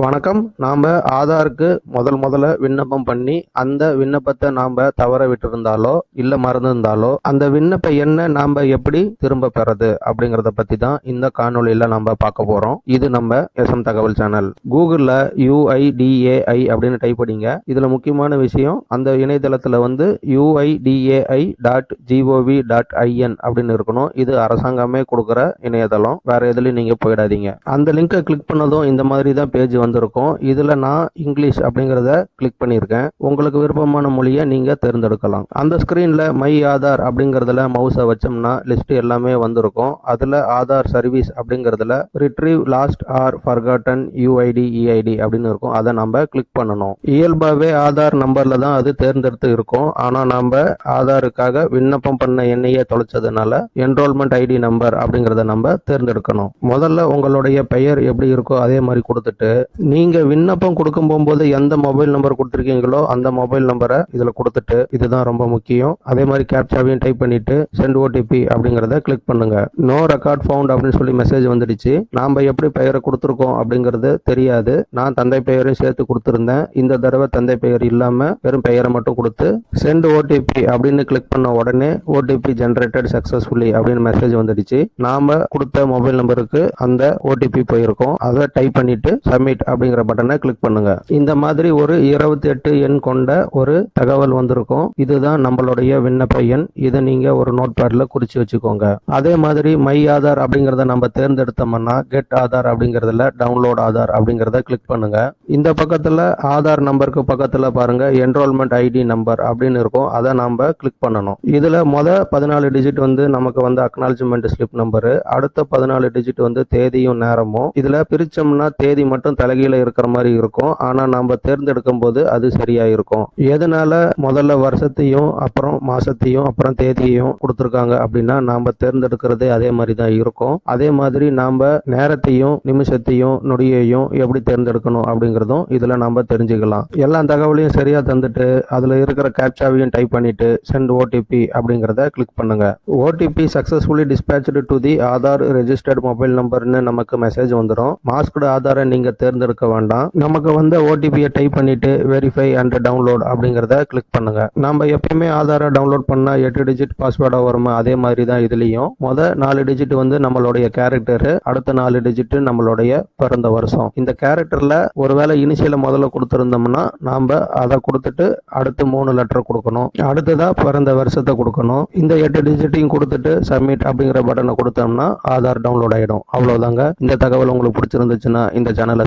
வணக்கம். நாம் ஆதாருக்கு முதல் முதல்ல விண்ணப்பம் பண்ணி அந்த விண்ணப்பத்தை நாம் தவற விட்டிருந்தாலோ இல்லை மறந்துருந்தாலோ அந்த விண்ணப்ப என்ன நாம் எப்படி திரும்ப பெறது அப்படிங்கிறத பற்றி தான் இந்த காணொளியில் நம்ம பார்க்க போகிறோம் இது நம்ம எஸ்எம் தகவல் சேனல். கூகுளில் யூஐடிஏஐ அப்படின்னு டைப் பண்ணிங்க. இதில் முக்கியமான விஷயம் அந்த இணையதளத்தில் வந்து UIDAI dot GOV dot IN அப்படின்னு இருக்கணும். இது அரசாங்கமே கொடுக்குற இணையதளம். வேற எதுலையும் நீங்கள் போயிடாதீங்க. அந்த லிங்கை கிளிக் பண்ணதும் இந்த மாதிரி தான் பேஜ் வந்திருக்கும். இதில் நான் இங்கிலீஷ் அப்படிங்கிறத கிளிக் பண்ணியிருக்கேன். உங்களுக்கு விருப்பமான மொழியை நீங்கள் தேர்ந்தெடுக்கலாம். அந்த ஸ்க்ரீனில் மை ஆதார் அப்படிங்கிறதுல மவுஸை வச்சோம்னா லிஸ்ட் எல்லாமே வந்திருக்கும். அதில் ஆதார் சர்வீஸ் அப்படிங்கிறதுல retrieve lost or forgotten UID EID அப்படின்னு இருக்கும். அதை நம்ம கிளிக் பண்ணணும். இயல்பாகவே ஆதார் நம்பரில் தான் அது தேர்ந்தெடுத்து இருக்கும். ஆனால் நம்ம ஆதாருக்காக விண்ணப்பம் பண்ண எண்ணையே தொலைச்சதுனால என்ரோல்மெண்ட் ஐடி நம்பர் அப்படிங்கிறத நம்ம தேர்ந்தெடுக்கணும். முதல்ல உங்களுடைய பெயர் எப்படி இருக்கோ அதே மாதிரி கொடுத்துட்டு நீங்கள் விண்ணப்பம் கொடுக்கும் போகும்போது எந்த மொபைல் நம்பர் கொடுத்துருக்கீங்களோ அந்த மொபைல் நம்பரை இதில் கொடுத்துட்டு இதுதான் ரொம்ப முக்கியம். அதே மாதிரி கேப்சாவையும் டைப் பண்ணிட்டு சென்ட் ஓடிபி அப்படிங்கிறத கிளிக் பண்ணுங்க. நோ ரெக்கார்ட் ஃபவுண்ட் அப்படின்னு சொல்லி மெசேஜ் வந்துடுச்சு. நாம எப்படி பெயரை கொடுத்துருக்கோம் அப்படிங்கிறது தெரியாது. நான் தந்தை பெயரையும் சேர்த்து கொடுத்துருந்தேன். இந்த தடவை தந்தை பெயர் இல்லாம வெறும் பெயரை மட்டும் கொடுத்து சென்ட் ஓடிபி அப்படின்னு கிளிக் பண்ண உடனே ஓடிபி ஜென்ரேட்டட் சக்சஸ்ஃபுல்லி அப்படின்னு மெசேஜ் வந்துடுச்சு. நாம கொடுத்த மொபைல் நம்பருக்கு அந்த ஓடிபி போயிருக்கோம். அதை டைப் பண்ணிட்டு சப்மிட் அப்படிங்கிற பட்டனை கிளிக் பண்ணுங்க. இந்த மாதிரி ஒரு இருபத்தி எட்டு எண் கொண்ட ஒரு தகவல் வந்திருக்கும். இதுதான் நம்மளுடைய விண்ணப்ப எண். இதை நீங்க ஒரு நோட் பேட்ல குறிச்சு வச்சுக்கோங்க. அதே மாதிரி மை ஆதார் அப்படிங்கறத நம்ம தேர்ந்தெடுத்தோம்னா கெட் ஆதார் அப்படிங்கறதுல டவுன்லோட் ஆதார் அப்படிங்கறத கிளிக் பண்ணுங்க. இந்த பக்கத்துல ஆதார் நம்பருக்கு பக்கத்துல பாருங்க என்ரோல்மெண்ட் ஐடி நம்பர் அப்படின்னு இருக்கும். அதை நம்ம கிளிக் பண்ணணும். இதுல முத பதினாலு டிஜிட் வந்து நமக்கு வந்து அக்னாலஜ்மெண்ட் ஸ்லிப் நம்பரு அடுத்த பதினாலு டிஜிட் வந்து தேதியும் நேரமும். இதுல பிரிச்சோம்னா தேதி மட்டும் தலைகீழ இருக்கிற மாதிரி இருக்கும். ஆனா நம்ம தேர்ந்தெடுக்கும் போது அது சரியா இருக்கும் எதனால முதல்ல வருஷத்தையும் அப்புறம் மாசத்தையும் அப்புறம் தேதியையும் கொடுத்துருக்காங்க அப்படின்னா நாம தேர்ந்தெடுக்கிறதே அதே மாதிரி தான் இருக்கும். அதே மாதிரி நாம நேரத்தையும் நிமிஷத்தையும் நொடியையும் எப்படி தேர்ந்தெடுக்கணும் அப்படிங்கிறதும் இதுல நாம தெரிஞ்சுக்கலாம். எல்லா தகவலையும் சரியா தந்துட்டு அதுல இருக்கிற கேப்சாவையும் டைப் பண்ணிட்டு சென்ட் ஓடிபி அப்படிங்கிறத கிளிக் பண்ணுங்க. OTP successfully dispatch to the Aadhaar registered mobile நம்பர்னு நமக்கு மெசேஜ் வந்துடும் மாஸ்க்டு ஆதாரை நீங்க தேர்ந்தெடுக்க வேண்டாம். நமக்கு வந்து ஓடிபியை டைப் பண்ணிட்டு வெரிஃபை அண்ட் டவுன்லோட் அப்படிங்கிறத கிளிக் பண்ணுங்க. நம்ம எப்பயுமே ஆதாரை டவுன்லோட் பண்ணால் எட்டு டிஜிட் பாஸ்வேர்டாக வருமா? அதே மாதிரி தான் இதுலேயும். முத நாலு டிஜிட் வந்து நம்மளுடைய கேரக்டரு அடுத்த நாலு டிஜிட் நம்மளுடைய பிறந்த வருஷம். இந்த கேரக்டரில் ஒருவேளை இனிஷியல முதல்ல கொடுத்துருந்தோம்னா நாம் அதை கொடுத்துட்டு அடுத்து மூணு லெட்டர் கொடுக்கணும். அடுத்ததாக பிறந்த வருஷத்தை கொடுக்கணும். இந்த எட்டு டிஜிட்டையும் கொடுத்துட்டு சப்மிட் அப்படிங்கிற பட்டனை கொடுத்தோம்னா ஆதார் டவுன்லோட் ஆகிடும் அவ்வளோதாங்க இந்த தகவல் உங்களுக்கு பிடிச்சிருந்துச்சுன்னா இந்த சேனலை